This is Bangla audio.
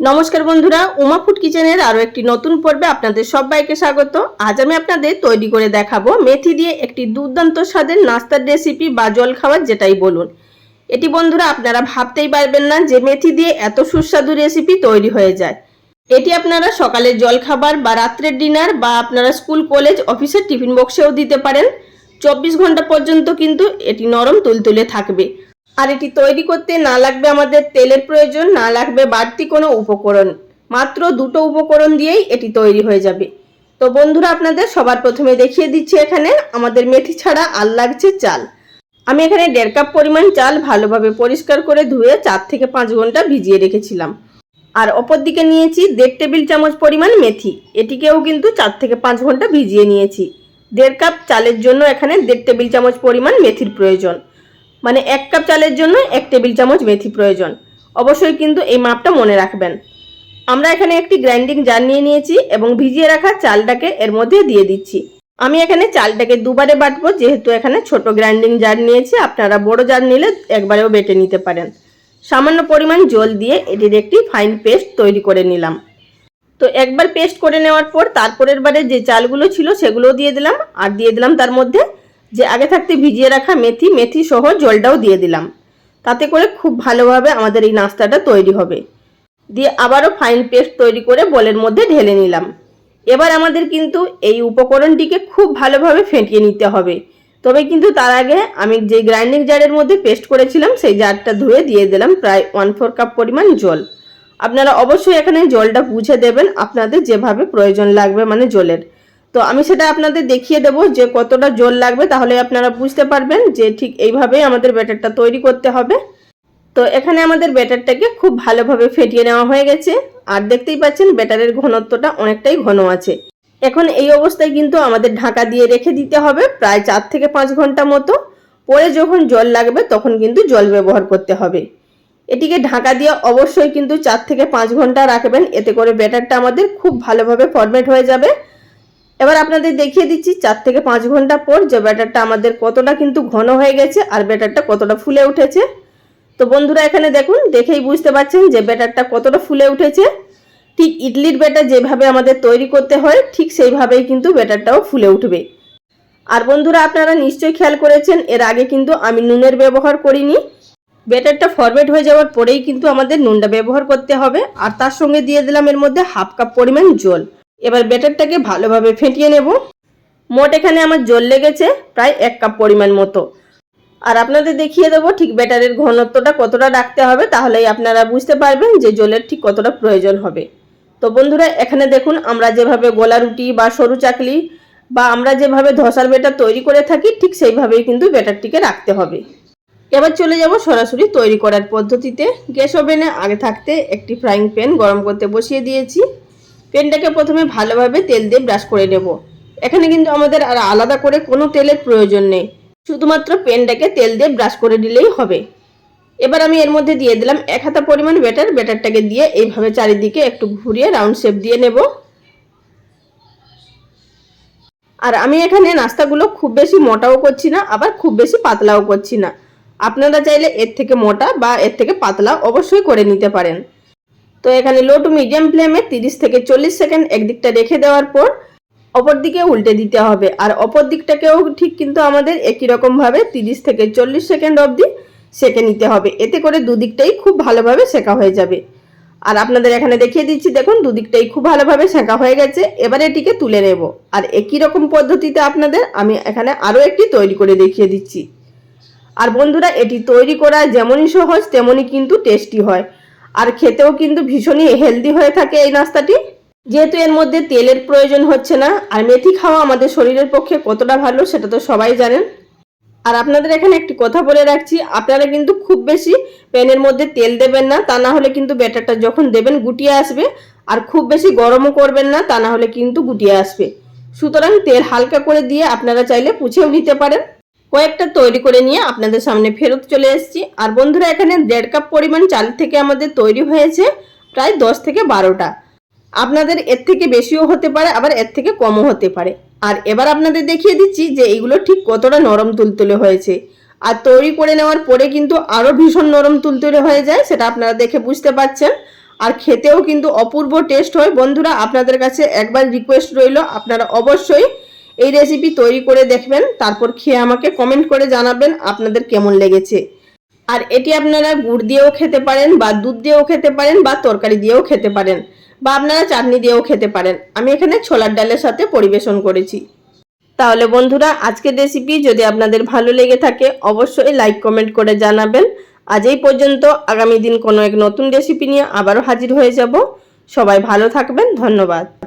নমস্কার বন্ধুরা, উমা ফুড কিচেনের আরও একটি নতুন পর্বে আপনাদের সবাইকে স্বাগত। আজ আমি আপনাদের তৈরি করে দেখাবো মেথি দিয়ে একটি দুর্দান্ত স্বাদের নাস্তার রেসিপি বা জল খাবার যেটাই বলুন। এটি বন্ধুরা আপনারা ভাবতেই পারবেন না যে মেথি দিয়ে এত সুস্বাদু রেসিপি তৈরি হয়ে যায়। এটি আপনারা সকালের জলখাবার বা রাত্রের ডিনার বা আপনারা স্কুল কলেজ অফিসের টিফিন বক্সেও দিতে পারেন। চব্বিশ ঘণ্টা পর্যন্ত কিন্তু এটি নরম তুলতুলে থাকবে। আর এটি তৈরি করতে না লাগবে আমাদের তেলের প্রয়োজন, না লাগবে বাড়তি কোনো উপকরণ। মাত্র দুটো উপকরণ দিয়েই এটি তৈরি হয়ে যাবে। তো বন্ধুরা, আপনাদের সবার প্রথমে দেখিয়ে দিচ্ছি এখানে আমাদের মেথি ছাড়া আর লাগছে চাল। আমি এখানে দেড় কাপ পরিমাণ চাল ভালোভাবে পরিষ্কার করে ধুয়ে চার থেকে পাঁচ ঘণ্টা ভিজিয়ে রেখেছিলাম। আর অপর দিকে নিয়েছি দেড় টেবিল চামচ পরিমাণ মেথি। এটিকেও কিন্তু চার থেকে পাঁচ ঘণ্টা ভিজিয়ে নিয়েছি। দেড় কাপ চালের জন্য এখানে দেড় টেবিল চামচ পরিমাণ মেথির প্রয়োজন। মানে এক কাপ চালের জন্য এক টেবিল চামচ মেথি প্রয়োজন। অবশ্যই কিন্তু এই মাপটা মনে রাখবেন। আমরা এখানে একটি গ্রাইন্ডিং জার নিয়ে নিয়েছি এবং ভিজিয়ে রাখা চালটাকে এর মধ্যে দিয়ে দিচ্ছি। আমি এখানে চালটাকে দুবারে বাটবো, যেহেতু এখানে ছোট গ্রাইন্ডিং জার নিয়েছি, আপনারা বড় জার নিলে একবারেও বেটে নিতে পারেন। সামান্য পরিমাণ জল দিয়ে এটির একটি ফাইন পেস্ট তৈরি করে নিলাম। তো একবার পেস্ট করে নেওয়ার পর তারপরের বারে যে চালগুলো ছিল সেগুলোও দিয়ে দিলাম, আর দিয়ে দিলাম তার মধ্যে যে আগে থাকতে ভিজিয়ে রাখা মেথি মেথি সহ জলটাও দিয়ে দিলাম। তাতে করে খুব ভালোভাবে আমাদের এই নাস্তাটা তৈরি হবে। দিয়ে আবারও ফাইন পেস্ট তৈরি করে বলের মধ্যে ঢেলে নিলাম। এবার আমাদের কিন্তু এই উপকরণটিকে খুব ভালোভাবে ফেটিয়ে নিতে হবে। তবে কিন্তু তার আগে আমি যে গ্রাইন্ডিং জারের মধ্যে পেস্ট করেছিলাম, সেই জারটা ধুয়ে দিয়ে দিলাম প্রায় ওয়ান ফোর কাপ পরিমাণ জল। আপনারা অবশ্যই এখানে জলটা বুঝে দেবেন, আপনাদের যেভাবে প্রয়োজন লাগবে মানে জলের। তো আমি সেটা আপনাদের দেখিয়ে দেবো যে কতটা জল লাগবে, তাহলে আপনারা বুঝতে পারবেন যে ঠিক এইভাবেই আমাদের ব্যাটারটা তৈরি করতে হবে। তো এখানে আমাদের ব্যাটারটাকে খুব ভালোভাবে ফেটিয়ে নেওয়া হয়ে গেছে, আর দেখতেই পাচ্ছেন ব্যাটারের ঘনত্বটা অনেকটাই ঘন আছে। এখন এই অবস্থায় কিন্তু আমাদের ঢাকা দিয়ে রেখে দিতে হবে প্রায় চার থেকে পাঁচ ঘণ্টা মতো। পরে যখন জল লাগবে তখন কিন্তু জল ব্যবহার করতে হবে। এটিকে ঢাকা দিয়ে অবশ্যই কিন্তু চার থেকে পাঁচ ঘণ্টা রাখবেন, এতে করে ব্যাটারটা আমাদের খুব ভালোভাবে ফরমেট হয়ে যাবে। এবার আপনাদের দেখিয়ে দিচ্ছি, চার থেকে পাঁচ ঘণ্টা পর যে ব্যাটারটা আমাদের কতটা কিন্তু ঘন হয়ে গেছে আর ব্যাটারটা কতটা ফুলে উঠেছে। তো বন্ধুরা এখানে দেখুন, দেখেই বুঝতে পারছেন যে ব্যাটারটা কতটা ফুলে উঠেছে। ঠিক ইডলির ব্যাটার যেভাবে আমাদের তৈরি করতে হয়, ঠিক সেইভাবেই কিন্তু ব্যাটারটাও ফুলে উঠবে। আর বন্ধুরা আপনারা নিশ্চয়ই খেয়াল করেছেন, এর আগে কিন্তু আমি নুনের ব্যবহার করিনি। ব্যাটারটা ফরমেট হয়ে যাওয়ার পরেই কিন্তু আমাদের নুনটা ব্যবহার করতে হবে। আর তার সঙ্গে দিয়ে দিলাম এর মধ্যে হাফ কাপ পরিমাণ জল। এবার ব্যাটারটাকে ভালোভাবে ফেটিয়ে নেব। মোট এখানে আমার জল লেগেছে প্রায় এক কাপ পরিমাণ মতো। আর আপনাদের দেখিয়ে দেবো ঠিক ব্যাটারের ঘনত্বটা কতটা রাখতে হবে, তাহলেই আপনারা বুঝতে পারবেন যে জলের ঠিক কতটা প্রয়োজন হবে। তো বন্ধুরা, এখানে দেখুন, আমরা যেভাবে গোলা রুটি বা সরু চাকলি বা আমরা যেভাবে ধসার বেটার তৈরি করে থাকি, ঠিক সেইভাবেই কিন্তু ব্যাটারটিকে রাখতে হবে। এবার চলে যাব সরাসরি তৈরি করার পদ্ধতিতে। গ্যাস ওভেনে আগে থাকতে একটি ফ্রাইং প্যান গরম করতে বসিয়ে দিয়েছি। প্যানটাকে প্রথমে ভালোভাবে তেল দিয়ে ব্রাশ করে নেব। এখানে কিন্তু আমাদের আর আলাদা করে কোনো তেলের প্রয়োজন নেই। শুধুমাত্র পেনটাকে তেল দিয়ে ব্রাশ করে দিলেই হবে। এবার আমি এর মধ্যে দিয়ে দিলাম এক হাতা পরিমাণ ব্যাটার। ব্যাটারটাকে দিয়ে এইভাবে চারিদিকে একটু ঘুরিয়ে রাউন্ড শেপ দিয়ে নেব। আর আমি এখানে নাস্তাগুলো খুব বেশি মোটাও করছি না, আবার খুব বেশি পাতলাও করছি না। আপনারা চাইলে এর থেকে মোটা বা এর থেকে পাতলা অবশ্যই করে নিতে পারেন। তো এখানে লো টু মিডিয়াম ফ্লেমে তিরিশ থেকে চল্লিশ সেকেন্ড একদিকটা রেখে দেওয়ার পর অপর দিকে উল্টে দিতে হবে। আর অপর দিকটাকেও ঠিক কিন্তু আমাদের একই রকমভাবে তিরিশ থেকে চল্লিশ সেকেন্ড অবধি সেকে নিতে হবে। এতে করে দুদিকটাই খুব ভালোভাবে সেকা হয়ে যাবে। আর আপনাদের এখানে দেখিয়ে দিচ্ছি, দেখুন দুদিকটাই খুব ভালোভাবে সেঁকা হয়ে গেছে। এবার এটিকে তুলে নেব। আর একই রকম পদ্ধতিতে আপনাদের আমি এখানে আরও একটি তৈরি করে দেখিয়ে দিচ্ছি। আর বন্ধুরা, এটি তৈরি করা যেমনই সহজ, তেমনই কিন্তু টেস্টি হয়। আর খেতেও কিন্তু ভীষণই হেলদি হয়ে থাকে এই নাস্তাটি। যেহেতু এর মধ্যে তেলের প্রয়োজন হচ্ছে না, আর মেথি খাওয়া আমাদের শরীরের পক্ষে কতটা ভালো সেটা তো সবাই জানেন। আর আপনাদের এখানে একটি কথা বলে রাখছি, আপনারা কিন্তু খুব বেশি প্যানের মধ্যে তেল দেবেন না, তা না হলে কিন্তু ব্যাটারটা যখন দেবেন গুটিয়ে আসবে, আর খুব বেশি গরমও করবেন না, তা না হলে কিন্তু গুটিয়ে আসবে। সুতরাং তেল হালকা করে দিয়ে আপনারা চাইলে পুছেও নিতে পারেন। কয়েকটা তৈরি করে নিয়ে আপনাদের সামনে ফেরত চলে এসেছি। আর বন্ধুরা, এখানে দেড় কাপ পরিমাণ চাল থেকে আমাদের তৈরি হয়েছে প্রায় দশ থেকে বারোটা। আপনাদের এর থেকে বেশিও হতে পারে, আবার এর থেকে কমও হতে পারে। আর এবার আপনাদের দেখিয়ে দিচ্ছি যে এইগুলো ঠিক কতটা নরম তুলতুলে হয়েছে। আর তৈরি করে নেওয়ার পরে কিন্তু আরও ভীষণ নরম তুলতুলে হয়ে যায়, সেটা আপনারা দেখে বুঝতে পারছেন। আর খেতেও কিন্তু অপূর্ব টেস্ট হয়। বন্ধুরা, আপনাদের কাছে একবার রিকোয়েস্ট রইল, আপনারা অবশ্যই এই রেসিপি তৈরি করে দেখবেন, তারপর খেয়ে আমাকে কমেন্ট করে জানাবেন আপনাদের কেমন লেগেছে। আর এটি আপনারা গুড় দিয়েও খেতে পারেন, বা দুধ দিয়েও খেতে পারেন, বা তরকারি দিয়েও খেতে পারেন, বা আপনারা চাটনি দিয়েও খেতে পারেন। আমি এখানে ছোলার ডালের সাথে পরিবেশন করেছি। তাহলে বন্ধুরা, আজকের রেসিপি যদি আপনাদের ভালো লেগে থাকে, অবশ্যই লাইক কমেন্ট করে জানাবেন। আজ এই পর্যন্ত, আগামী দিন কোনো এক নতুন রেসিপি নিয়ে আবারও হাজির হয়ে যাব। সবাই ভালো থাকবেন, ধন্যবাদ।